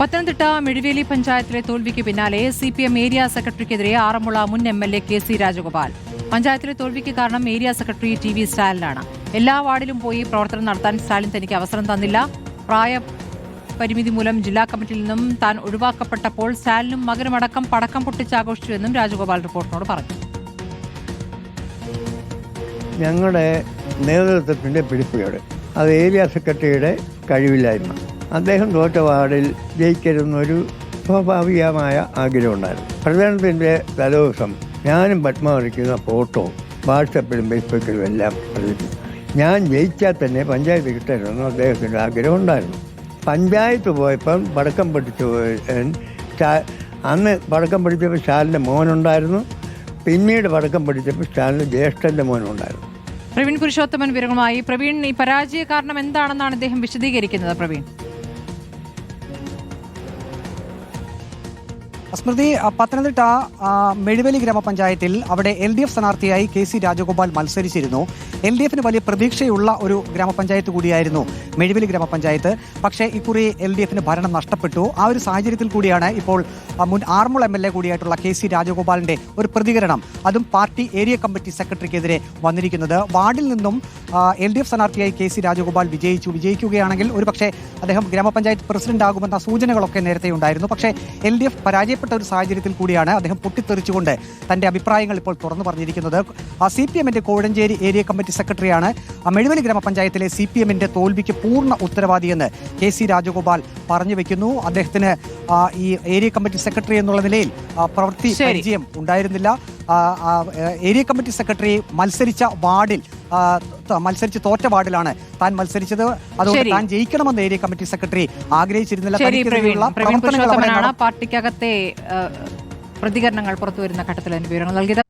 പത്തനംതിട്ട മെഴുവേലി പഞ്ചായത്തിലെ തോൽവിക്ക് പിന്നാലെ സി പി എം ഏരിയ സെക്രട്ടറിക്കെതിരെ ആറന്മുള മുൻ M L A K C Rajagopal. പഞ്ചായത്തിലെ തോൽവിക്ക് കാരണം ഏരിയ സെക്രട്ടറി ടി വി സ്റ്റാലിനാണ്. എല്ലാ വാർഡിലും പോയി പ്രവർത്തനം നടത്താൻ സ്റ്റാലിൻ തനിക്ക് അവസരം തന്നില്ല. പ്രായ പരിമിതി മൂലം ജില്ലാ കമ്മിറ്റിയിൽ നിന്നും താൻ ഒഴിവാക്കപ്പെട്ടപ്പോൾ സ്റ്റാലിനും മകനുമടക്കം പടക്കം പൊട്ടിച്ചാഘോഷിച്ചുവെന്നും രാജഗോപാൽ റിപ്പോർട്ടിനോട് പറഞ്ഞു. ഞങ്ങളുടെ നേതൃത്വത്തിന്റെ പിടിപ്പുകേട്. അത് ഏരിയ സെക്രട്ടറിയുടെ കഴിവില്ലായ്മ. അദ്ദേഹം തോറ്റ വാർഡിൽ ജയിക്കരുന്നൊരു സ്വാഭാവികമായ ആഗ്രഹമുണ്ടായിരുന്നു. പ്രചരണത്തിന്റെ തലേദിവസം ഞാനും പത്മാവതിക്കുന്ന ഫോട്ടോ വാട്സപ്പിലും ഫേസ്ബുക്കിലും എല്ലാം പ്രചരിപ്പിച്ചു ഞാൻ ജയിച്ചാൽ തന്നെ പഞ്ചായത്ത് കിട്ടരുതെന്ന് അദ്ദേഹത്തിന്റെ ആഗ്രഹം ഉണ്ടായിരുന്നു പഞ്ചായത്ത് പോയപ്പം പടക്കം പഠിച്ചു അന്ന് പടക്കം പഠിച്ചപ്പോൾ സ്റ്റാലിന്റെ മോനുണ്ടായിരുന്നു. പിന്നീട് പടക്കം പഠിച്ചപ്പോൾ സ്റ്റാലിന്റെ ജ്യേഷ്ഠന്റെ മോനുണ്ടായിരുന്നു. പ്രവീൺ പുരുഷോത്തമൻ വിവരങ്ങളുമായി. പ്രവീൺ ഈ പരാജയ കാരണം എന്താണെന്നാണ് അദ്ദേഹം വിശദീകരിക്കുന്നത് പ്രവീൺ? സ്മൃതി പത്തനംതിട്ട മെഴുവലി ഗ്രാമപഞ്ചായത്തിൽ അവിടെ എൽ ഡി എഫ് സ്ഥാനാർത്ഥിയായി കെ സി രാജഗോപാൽ മത്സരിച്ചിരുന്നു. എൽ ഡി എഫിന് വലിയ പ്രതീക്ഷയുള്ള ഒരു ഗ്രാമപഞ്ചായത്ത് കൂടിയായിരുന്നു മെഴുവലി ഗ്രാമപഞ്ചായത്ത്. പക്ഷേ ഇക്കുറി എൽ ഡി എഫിന് ഭരണം നഷ്ടപ്പെട്ടു. ആ ഒരു സാഹചര്യത്തിൽ കൂടിയാണ് ഇപ്പോൾ മുൻ ആറന്മുള എം എൽ എ കൂടിയായിട്ടുള്ള കെ സി രാജഗോപാലിന്റെ ഒരു പ്രതികരണം. അതും പാർട്ടി ഏരിയ കമ്മിറ്റി സെക്രട്ടറിക്കെതിരെ വന്നിരിക്കുന്നത്. വാർഡിൽ നിന്നും എൽ ഡി എഫ് സ്ഥാനാർത്ഥിയായി കെ സി രാജഗോപാൽ വിജയിച്ചു. വിജയിക്കുകയാണെങ്കിൽ ഒരുപക്ഷെ അദ്ദേഹം ഗ്രാമപഞ്ചായത്ത് പ്രസിഡന്റ് ആകുമെന്ന സൂചനകളൊക്കെ നേരത്തെ ഉണ്ടായിരുന്നു പക്ഷേ എൽ ഡി എഫ് പരാജയപ്പെട്ട ഒരു സാഹചര്യത്തിൽ കൂടിയാണ് അദ്ദേഹം പൊട്ടിത്തെറിച്ചുകൊണ്ട് തന്റെ അഭിപ്രായങ്ങൾ ഇപ്പോൾ തുറന്നു പറഞ്ഞിരിക്കുന്നത്. സി പി എമ്മിന്റെ കോഴഞ്ചേരി ഏരിയ കമ്മിറ്റി സെക്രട്ടറിയാണ്. മെഴുവലി ഗ്രാമപഞ്ചായത്തിലെ സി പി എമ്മിന്റെ തോൽവിക്ക് പൂർണ ഉത്തരവാദിയെന്ന് കെ സി രാജഗോപാൽ പറഞ്ഞു വെക്കുന്നു. അദ്ദേഹത്തിന് ഈ ഏരിയ കമ്മിറ്റി സെക്രട്ടറി എന്നുള്ള നിലയിൽ പ്രവൃത്തി. പരിചയം ഉണ്ടായിരുന്നില്ല. ഏരിയ കമ്മിറ്റി സെക്രട്ടറി മത്സരിച്ച വാർഡിൽ മത്സരിച്ച് തോറ്റ വാർഡിലാണ് താൻ മത്സരിച്ചത്. അതുകൊണ്ട് താൻ ജയിക്കണമെന്ന് ഏരിയ കമ്മിറ്റി സെക്രട്ടറി ആഗ്രഹിച്ചിരുന്നില്ല. പാർട്ടിക്കകത്തെ പ്രതികരണങ്ങൾ പ്രതികരണങ്ങൾ പുറത്തുവരുന്ന ഘട്ടത്തിൽ അതിന് വിവരങ്ങൾ നൽകിയത്.